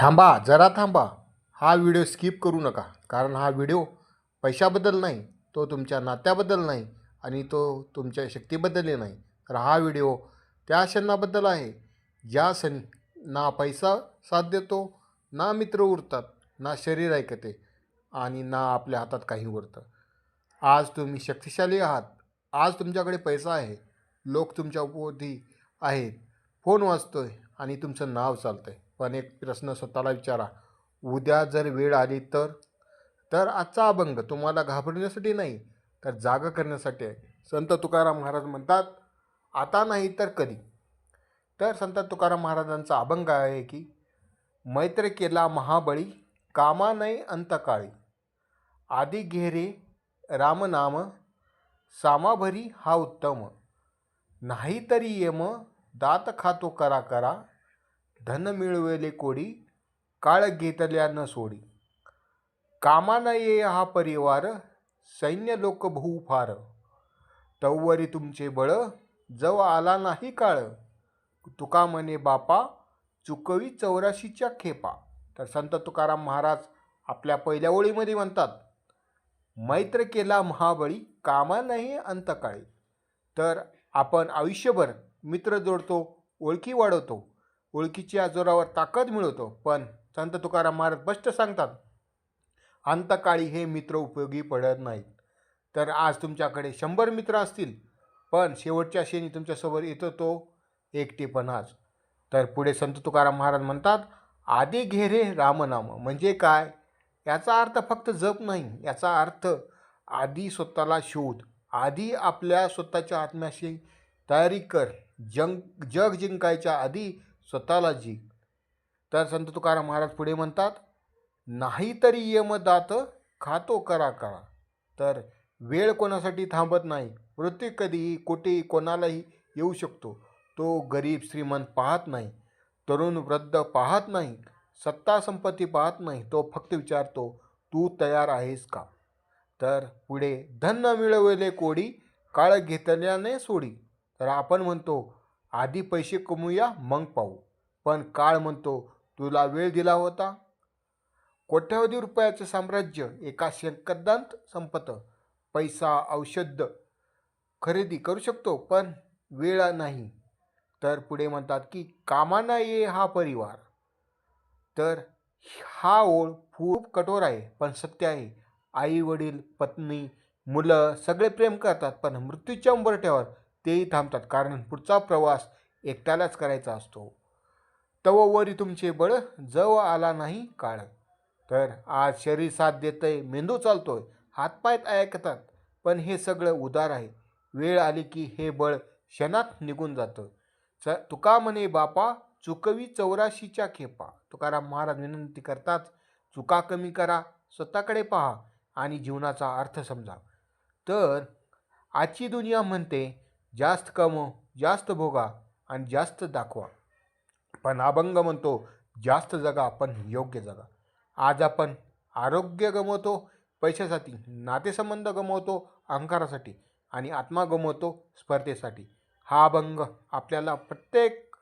थांबा जरा थांबा. हा व्हिडिओ स्किप करू नका कारण हा व्हिडिओ पैशाबद्दल नाही तो तुमच्या नात्याबद्दल नाही आणि तो तुमच्या शक्तीबद्दलही नाही. तर हा व्हिडिओ त्या क्षणाबद्दल आहे ज्या सण ना पैसा साथ देतो ना मित्र उरतात ना शरीर ऐकते आणि ना आपल्या हातात काही उरतं. आज तुम्ही शक्तिशाली आहात. आज तुमच्याकडे पैसा आहे. लोक तुमच्या उपवधी आहेत. फोन वाजतोय आणि तुमचं नाव चालतं आहे पण एक प्रश्न स्वतःला विचारा. उद्या जर वेळ आली तर? तर आजचा अभंग तुम्हाला घाबरण्यासाठी नाही तर जागा करण्यासाठी आहे. संत तुकाराम महाराज म्हणतात आता नाही तर कधी? तर संत तुकाराम महाराजांचा अभंग आहे की मैत्र केला महाबळी कामा नाही अंतकाळी. आदि घेरे रामनाम सामाभरी हा उत्तम. नाही तरी येम दात खातो करा करा. धन मिळवेले कोडी काळ घेतल्या न सोडी. कामाना ये हा परिवार सैन्य लोक बहु फार. तव्वरी तुमचे बळ जव आला नाही काळ. तुका म्हणे बापा चुकवी चौराशीच्या खेपा. तर संत तुकाराम महाराज आपल्या पहिल्या ओळीमध्ये म्हणतात मैत्र केला महाबळी कामा नाही अंतकाळी. तर आपण आयुष्यभर मित्र जोडतो ओळखी वाढवतो. ओळखीच्या जोरावर ताकद मिळवतो. पण संत तुकाराम महाराज स्पष्ट सांगतात अंतकाळी हे मित्र उपयोगी पडत नाहीत. तर आज तुमच्याकडे शंभर मित्र असतील पण शेवटच्या क्षणी तुमच्यासोबत येतो तो एकटेपणाच तर पुढे संत तुकाराम महाराज म्हणतात आधी घेरे रामनाम. म्हणजे काय? याचा अर्थ फक्त जप नाही याचा अर्थ आधी स्वतःला शोध. आधी आपल्या स्वतःच्या आत्म्याशी तयारी कर. जंग जग जिंकायच्या आधी स्वतःला जी. तर संत तुकाराम महाराज पुढे म्हणतात नाही तरी यमदात खातो करा करा. तर वेळ कोणासाठी थांबत नाही. मृत्यू कधीही कुठेही कोणालाही येऊ शकतो. तो गरीब श्रीमंत पाहत नाही. तरुण वृद्ध पाहत नाही. सत्ता संपत्ती पाहत नाही. तो फक्त विचारतो तू तयार आहेस का? तर पुढे धन मिळवले कोडी काळ घेतल्याने सोडी. तर आपण म्हणतो आधी पैसे कमवूया मग पाहू. पण काळ म्हणतो तुला वेळ दिला होता? कोट्यावधी रुपयाचं साम्राज्य एका शेकदांत संपत. पैसा औषध खरेदी करू शकतो पण वेळ नाही. तर पुढे म्हणतात की कामाना ये हा परिवार. तर हा ओळ खूप कठोर आहे पण सत्य आहे. आई वडील पत्नी मुलं सगळे प्रेम करतात पण मृत्यूच्या उंबरठ्यावर तेही थांबतात. कारण पुढचा प्रवास एकट्यालाच करायचा असतो. तव वरी तुमचे बळ जव आला नाही काळ. तर आज शरीर साथ देतंय मेंदू चालतोय हातपाय ऐकतात पण हे सगळं उदार आहे. वेळ आली की हे बळ क्षणात निघून जातं. च तुका म्हणे बापा चुकवी चौराशीच्या खेपा. तुकाराम महाराज विनंती करतात चुका कमी करा स्वतःकडे पहा आणि जीवनाचा अर्थ समजा. तर आजची दुनिया म्हणते जास्त कमव जास्त भोगा आणि जास्त दाखवा. पण अभंग म्हणतो जास्त जगा पण योग्य जगा. आज आपण आरोग्य गमवतो पैशासाठी नातेसंबंध गमवतो अहंकारासाठी आणि आत्मा गमवतो स्पर्धेसाठी. हा अभंग आपल्याला प्रत्येक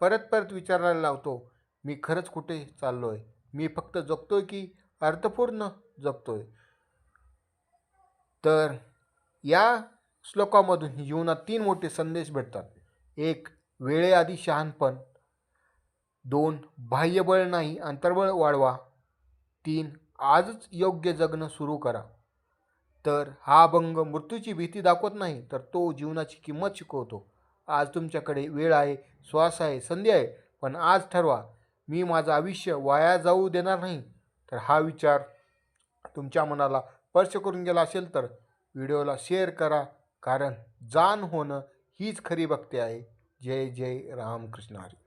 परत परत विचारायला लावतो मी खरंच कुठे चाललो आहे मी फक्त जगतो आहे की अर्थपूर्ण जगतो आहे तर या श्लोकामधून जीवनात तीन मोठे संदेश भेटतात. एक वेळेआधी शहाणपण. दोन बाह्यबळ नाही अंतर्बळ वाढवा. तीन आजच योग्य जगणं सुरू करा. तर हा अभंग मृत्यूची भीती दाखवत नाही तर तो जीवनाची किंमत शिकवतो. आज तुमच्याकडे वेळ आहे श्वास आहे संधी आहे पण आज ठरवा. मी माझं आयुष्य वाया जाऊ देणार नाही. तर हा विचार तुमच्या मनाला स्पर्श करून गेला असेल तर व्हिडिओला शेअर करा कारण जाण होणं हीच खरी भक्ती आहे. जय जय रामकृष्ण हरी.